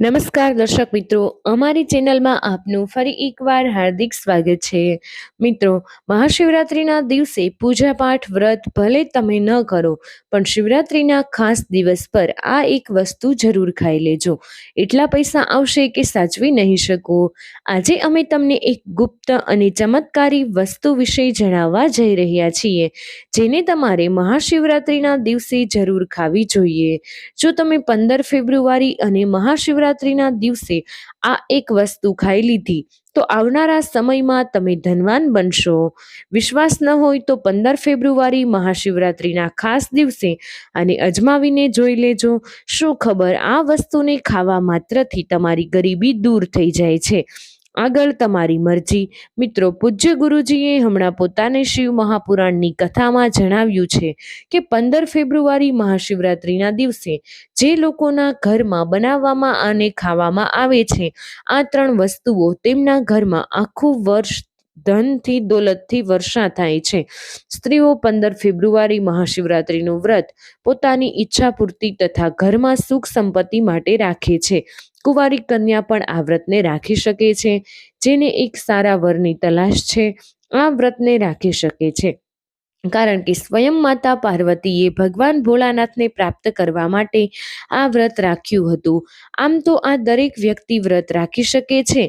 નમસ્કાર દર્શક મિત્રો, અમારી ચેનલમાં આપનું ફરી એકવાર હાર્દિક સ્વાગત છે. મિત્રો, મહાશિવરાત્રિના દિવસે પૂજાપાઠ, વ્રત ભલે તમે ન કરો, પણ શિવરાત્રિના ખાસ દિવસ પર આ એક વસ્તુ જરૂર ખાઈ લેજો. એટલા પૈસા આવશે કે સાચવી નહીં શકો. આજે અમે તમને એક ગુપ્ત અને ચમત્કારી વસ્તુ વિશે જણાવવા જઈ રહ્યા છીએ, જેને તમારે મહાશિવરાત્રિના દિવસે જરૂર ખાવી જોઈએ. જો તમે પંદર ફેબ્રુઆરી અને મહાશિવરાત્રિના દિવસે આ એક વસ્તુ ખાઈ લીધી. તો આવનારા સમયમાં તમે ધનવાન બનશો. વિશ્વાસ ન હોય તો પંદર ફેબ્રુઆરી મહાશિવરાત્રિના ખાસ દિવસે અને અજમાવીને જોઈ લેજો. શું ખબર આ વસ્તુને ખાવા માત્રથી તમારી ગરીબી દૂર થઈ જાય છે? આગળ તમારી મરજી. મિત્રો, પૂજ્ય ગુરુજીએ હમણાં પોતાને શિવ મહાપુરાણની કથામાં જણાવ્યું છે કે પંદર ફેબ્રુઆરી મહાશિવરાત્રિના દિવસે જે લોકોના ઘરમાં બનાવવામાં અને ખાવામાં આવે છે, આ ત્રણ વસ્તુઓ તેમના ઘરમાં આખું વર્ષ ધનથી દોલતથી વર્ષા થાય છે. સ્ત્રીઓ પંદર ફેબ્રુઆરી મહાશિવરાત્રિનું વ્રત પોતાની ઈચ્છા પૂર્તિ તથા ઘરમાં સુખ સંપત્તિ માટે રાખે છે. કુંવારી કન્યા પણ આ વ્રતને રાખી શકે છે, જેને એક સારા વરની તલાશ છે, આ વ્રતને રાખી શકે છે. કારણ કે સ્વયં માતા પાર્વતીએ ભગવાન ભોળાનાથને પ્રાપ્ત કરવા માટે આ વ્રત રાખ્યું હતું. આમ તો આ દરેક વ્યક્તિ વ્રત રાખી શકે છે,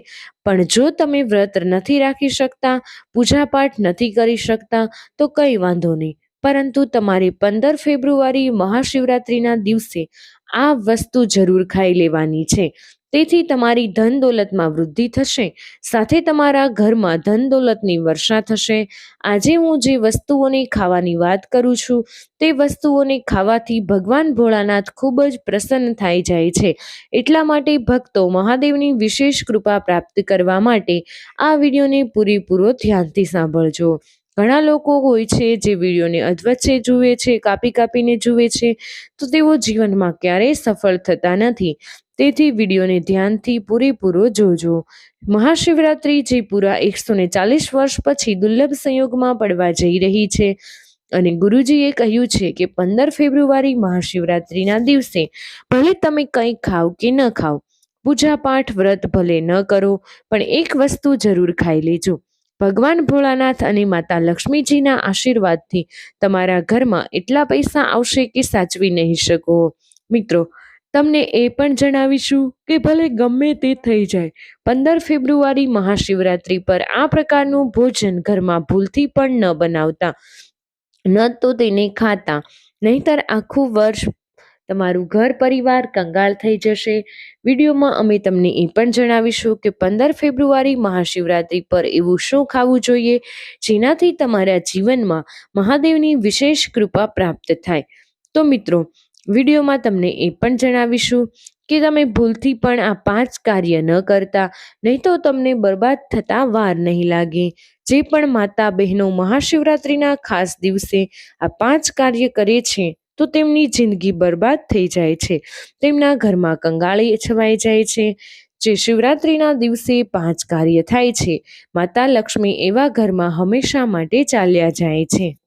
પણ જો તમે વ્રત નથી રાખી શકતા, પૂજાપાઠ નથી કરી શકતા, તો કંઈ વાંધો નહીં. પરંતુ તમારે પંદર ફેબ્રુઆરી મહાશિવરાત્રિના દિવસે આ વસ્તુ જરૂર ખાઈ લેવાની છે. તેથી તમારી ધન દોલતમાં વૃદ્ધિ થશે. સાથે તમારા ઘરમાં ધન દોલતની વર્ષા થશે. આજે હું જે વસ્તુઓને ખાવાની વાત કરું છું, તે વસ્તુઓને ખાવાથી ભગવાન ભોળાનાથ ખૂબ જ પ્રસન્ન થઈ જાય છે. એટલા માટે ભક્તો મહાદેવની વિશેષ કૃપા પ્રાપ્ત કરવા માટે આ વિડીયોને પૂરેપૂરો ધ્યાનથી સાંભળજો. ઘણા લોકો હોય છે જે વિડીયોને અધવચ્ચે જુએ છે, કાપી કાપીને જુએ છે, તો તેઓ જીવનમાં ક્યારેય સફળ થતા નથી. તેથી વિડીયોને ધ્યાનથી પૂરેપૂરો જોજો. મહાશિવરાત્રિ જે પૂરા એકસો ને ચાલીસ વર્ષ પછી દુર્લભ સંયોગમાં પડવા જઈ રહી છે અને ગુરુજીએ કહ્યું છે કે પંદર ફેબ્રુઆરી મહાશિવરાત્રિના દિવસે ભલે તમે કંઈ ખાવ કે ન ખાવ પૂજા પાઠ વ્રત ભલે ન કરો, પણ એક વસ્તુ જરૂર ખાઈ લેજો. ભગવાન ભોળાનાથ અને માતા લક્ષ્મીજીના આશીર્વાદથી તમારા ઘરમાં એટલા પૈસા આવશે કે સાચવી નહીં શકો. મિત્રો, તમને એ પણ જણાવીશું કે ભલે ગમે તે થઈ જાય, પંદર ફેબ્રુઆરી મહાશિવરાત્રિ પર આ પ્રકારનું ભોજન ઘરમાં ભૂલથી પણ ન બનાવતા, ન તો તેને ખાતા, નહીતર આખું વર્ષ તમારું ઘર પરિવાર કંગાળ થઈ જશે. વિડીયોમાં અમે તમને એ પણ જણાવીશું કે પંદર ફેબ્રુઆરી મહાશિવરાત્રિ પર એવું શું ખાવું જોઈએ, જેનાથી તમારા જીવનમાં મહાદેવની વિશેષ કૃપા પ્રાપ્ત થાય. તો મિત્રો, વિડીયોમાં તમને એ પણ જણાવીશું કે તમે ભૂલથી પણ આ પાંચ કાર્ય ન કરતા, નહીં તો તમને બરબાદ થતા વાર નહીં લાગે. જે પણ માતા બહેનો મહાશિવરાત્રિના ખાસ દિવસે આ પાંચ કાર્ય કરે છે તો તેમની જિંદગી બરબાદ થઈ જાય છે. તેમના ઘરમાં કંગાળી છવાઈ જાય છે, જે શિવરાત્રિના દિવસે પાંચ કાર્ય થાય છે. માતા લક્ષ્મી એવા ઘરમાં હંમેશા માટે ચાલ્યા જાય છે.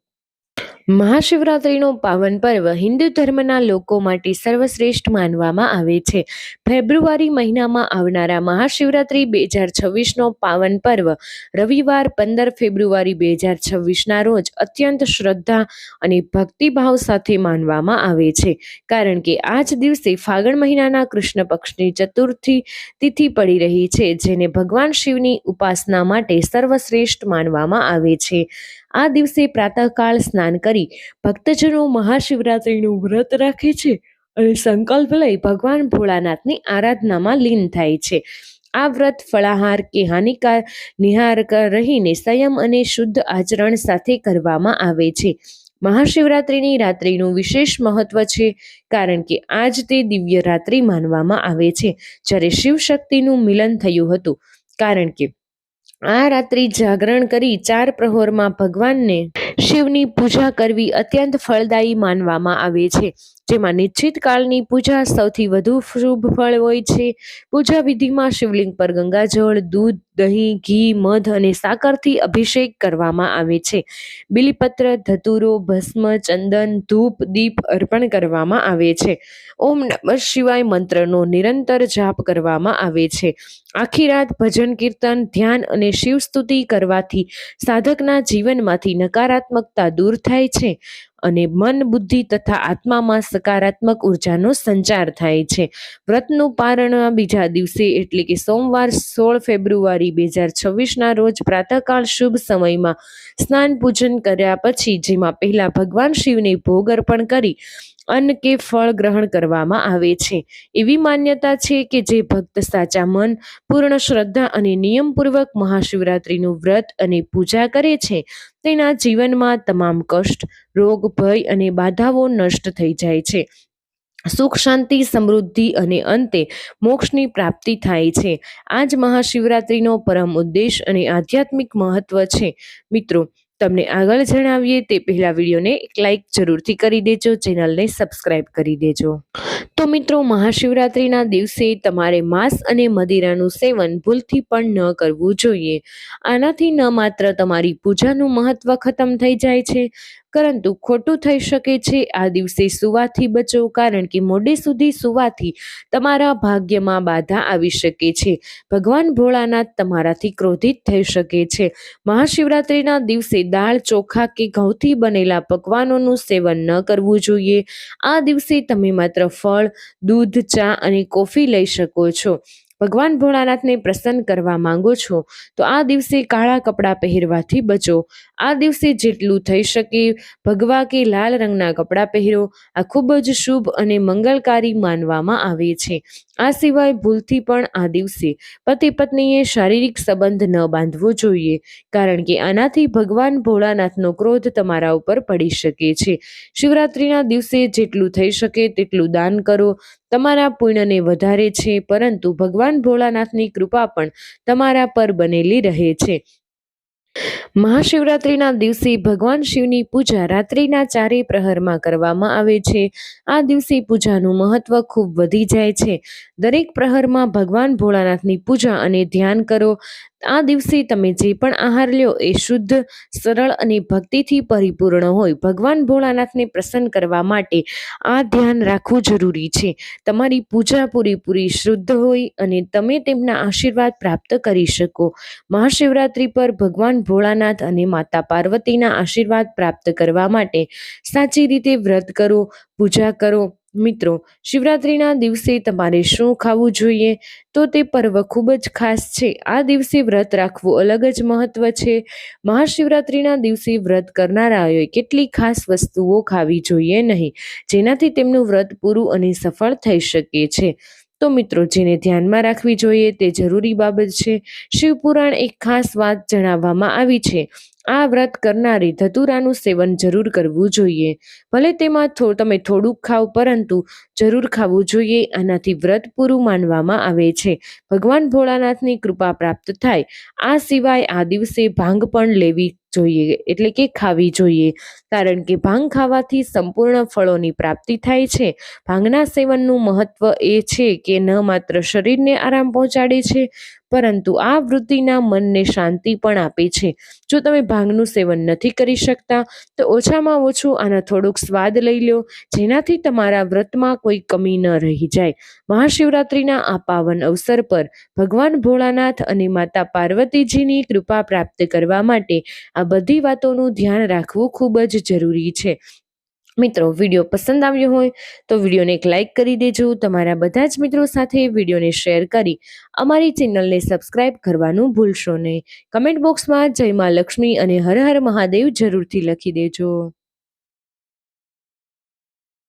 મહાશિવરાત્રિનો પાવન પર્વ હિન્દુ ધર્મના લોકો માટે સર્વશ્રેષ્ઠ માનવામાં આવે છે. ફેબ્રુઆરી મહિનામાં આવનારા મહાશિવરાત્રિ બે હજાર છવ્વીસનો પાવન પર્વ રવિવાર પંદર ફેબ્રુઆરી બે હજાર છવ્વીસના રોજ અત્યંત શ્રદ્ધા અને ભક્તિભાવ સાથે માનવામાં આવે છે. કારણ કે આ જ દિવસે ફાગણ મહિનાના કૃષ્ણ પક્ષની ચતુર્થી તિથિ પડી રહી છે, જેને ભગવાન શિવની ઉપાસના માટે સર્વશ્રેષ્ઠ માનવામાં આવે છે. આ દિવસે પ્રાતઃકાળ સ્નાન કરી ભક્તજનો મહાશિવરાત્રિનું વ્રત રાખે છે અને સંકલ્પ લઈ ભગવાન ભોળાનાથની આરાધનામાં લીન થાય છે. આ વ્રત ફળાહાર કે હાનિકાર નિહાર રહીને સંયમ અને શુદ્ધ આચરણ સાથે કરવામાં આવે છે. મહાશિવરાત્રિની રાત્રિનું વિશેષ મહત્વ છે કારણ કે આજ તે દિવ્ય રાત્રિ માનવામાં આવે છે જ્યારે શિવ શક્તિનું મિલન થયું હતું. કારણ કે આ રાત્રિ જાગરણ કરી ચાર પ્રહોરમાં ભગવાનને શિવની પૂજા કરવી અત્યંત ફળદાયી માનવામાં આવે છે. જેમાં નિશ્ચિત કાળની પૂજા સૌથી વધુ શુભ ફળ હોય છે. પૂજા વિધિમાં શિવલિંગ પર ગંગાજળ, દૂધ, દહીં, ઘી, મધ અને સાકરથી અભિષેક કરવામાં આવે છે. બિલીપત્ર, ધતુરો, ભસ્મ, ચંદન, ધૂપ, દીપ અર્પણ કરવામાં આવે છે. ઓમ નમઃ શિવાય મંત્રનો નિરંતર જાપ કરવામાં આવે છે. આખી રાત ભજન, કીર્તન, ધ્યાન અને શિવ સ્તુતિ કરવાથી સાધકના જીવનમાંથી નકારાત્મકતા દૂર થાય છે અને મન, બુદ્ધિ તથા આત્મામાં સકારાત્મક ઉર્જાનો સંચાર થાય છે. વ્રતનું પારણ બીજા દિવસે એટલે કે સોમવાર સોળ ફેબ્રુઆરી બે હજાર છવ્વીસના રોજ પ્રાતઃકાળ શુભ સમયમાં સ્નાન પૂજન કર્યા પછી જેમાં પહેલા ભગવાન શિવને ભોગ અર્પણ કરી અન્ન કે ફળ ગ્રહણ કરવામાં આવે છે. એવી માન્યતા છે કે જે ભક્ત સાચા મન, પૂર્ણ શ્રદ્ધા અને નિયમપૂર્વક મહાશિવરાત્રિનું વ્રત અને પૂજા કરે છે. તેના જીવનમાં તમામ કષ્ટ, રોગ, ભય અને બાધાઓ નષ્ટ થઈ જાય છે. સુખ, શાંતિ, સમૃદ્ધિ અને અંતે મોક્ષની પ્રાપ્તિ થાય છે. આ જ મહાશિવરાત્રિનો પરમ ઉદ્દેશ અને આધ્યાત્મિક મહત્વ છે. મિત્રો તમને આગળ જણાવીએ તે પહેલા વિડીયોને એક લાઇક જરૂરથી કરી દેજો, ચેનલને સબસ્ક્રાઈબ કરી દેજો. તો મિત્રો, મહાશિવરાત્રિના દિવસે તમારે માંસ અને મદિરાનું સેવન ભૂલથી પણ ન કરવું જોઈએ. આનાથી ન માત્ર તમારી પૂજાનું મહત્વ ખતમ થઈ જાય છે પરંતુ ખોટું થઈ શકે છે. આ દિવસે સુવાથી બચો, કારણ કે મોડે સુધી સુવાથી તમારા ભાગ્યમાં બાધા આવી શકે છે. ભગવાન ભોળાનાથ તમારાથી ક્રોધિત થઈ શકે છે. મહાશિવરાત્રિના દિવસે દાળ, ચોખા કે ઘઉંથી બનેલા પકવાનોનું સેવન ન કરવું જોઈએ. આ દિવસે તમે માત્ર ફળ, દૂધ, ચા અને કોફી લઈ શકો છો. ભગવાન ભોળાનાથને પ્રસન્ન કરવા માંગો છો, તો આ દિવસે કાળા કપડાં પહેરવાથી બચો. આ દિવસે જેટલું થઈ શકે, ભગવા કે લાલ રંગના કપડાં પહેરો. આ ખૂબ જ શુભ અને મંગલકારી માનવામાં આવે છે. આ સિવાય ભૂલથી પણ આ દિવસે પતિ પત્નીએ શારીરિક સંબંધ ન બાંધવો જોઈએ, કારણ કે આનાથી ભગવાન ભોળાનાથનો ક્રોધ તમારા ઉપર પડી શકે છે. શિવરાત્રિના દિવસે જેટલું થઈ શકે તેટલું દાન કરો તમારા પુણ્યને વધારે છે પરંતુ ભગવાન ભોળાનાથની કૃપા પણ તમારા પર બનેલી રહે છે. મહાશિવરાત્રિના દિવસે ભગવાન શિવની પૂજા રાત્રિના ચારેય પ્રહરમાં કરવામાં આવે છે. આ દિવસે પૂજાનું મહત્વ ખૂબ વધી જાય છે. દરેક પ્રહરમાં ભગવાન ભોળાનાથની પૂજા અને ધ્યાન કરો. આ દિવસે તમે જે પણ આહાર લ્યો એ શુદ્ધ, સરળ અને ભક્તિથી પરિપૂર્ણ હોય. ભગવાન ભોળાનાથને પ્રસન્ન કરવા માટે આ ધ્યાન રાખવું જરૂરી છે. તમારી પૂજા પૂરેપૂરી શુદ્ધ હોય અને તમે તેમના આશીર્વાદ પ્રાપ્ત કરી શકો. મહાશિવરાત્રિ પર ભગવાન ભોળાનાથ અને માતા પાર્વતીના આશીર્વાદ પ્રાપ્ત કરવા માટે સાચી રીતે વ્રત કરો, પૂજા કરો. મિત્રો, શિવરાત્રિના દિવસે તમારે શું ખાવું જોઈએ? તો તે પર્વ ખૂબ જ ખાસ છે. આ દિવસે વ્રત રાખવું અલગ જ મહત્વ છે. મહાશિવરાત્રિના દિવસે વ્રત કરનારાઓએ કેટલી ખાસ વસ્તુઓ ખાવી જોઈએ નહીં, જેનાથી તેમનું વ્રત પૂરું અને સફળ થઈ શકે છે. તો મિત્રો, જેને ધ્યાનમાં રાખવી જોઈએ તે જરૂરી બાબત છે. શિવપુરાણ એક ખાસ વાત જણાવવામાં આવી છે. આ વ્રત કરનારે ધતુરાનું સેવન જરૂર કરવું જોઈએ. ભલે તેમાં થો, તમે થોડુંક ખાવ, પરંતુ જરૂર ખાવું જોઈએ. આનાથી વ્રત પૂરું માનવામાં આવે છે. ભગવાન ભોળાનાથની કૃપા પ્રાપ્ત થાય. આ સિવાય આ દિવસે ભાંગ પણ લેવી જોઈએ, એટલે કે ખાવી જોઈએ. કારણ કે ભાંગ ખાવાથી સંપૂર્ણ ફળોની પ્રાપ્તિ થાય છે. ભાંગના સેવનનું મહત્વ એ છે કે ન માત્ર શરીરને આરામ પહોંચાડે છે, પરંતુ આ વૃત્તિના મનને શાંતિ પણ આપે છે. જો તમે ભાંગનું સેવન નથી કરી શકતા, તો ઓછામાં ઓછું આના થોડુંક સ્વાદ લઈ લો, જેનાથી તમારા વ્રતમાં કોઈ કમી ન રહી જાય. મહાશિવરાત્રિના આ પાવન અવસર પર ભગવાન ભોળાનાથ અને માતા પાર્વતીજીની કૃપા પ્રાપ્ત કરવા માટે આ બધી વાતોનું ધ્યાન રાખવું ખૂબ જ જરૂરી છે. મિત્રો, વીડિયો પસંદ આવ્યો હોય તો વિડીયોને એક લાઇક કરી દેજો. તમારા બધા જ મિત્રો સાથે વિડીયોને શેર કરી અમારી ચેનલને સબસ્ક્રાઇબ કરવાનું ભૂલશો નહીં. કમેન્ટ બોક્સમાં જય મા લક્ષ્મી અને હર હર મહાદેવ જરૂરથી લખી દેજો.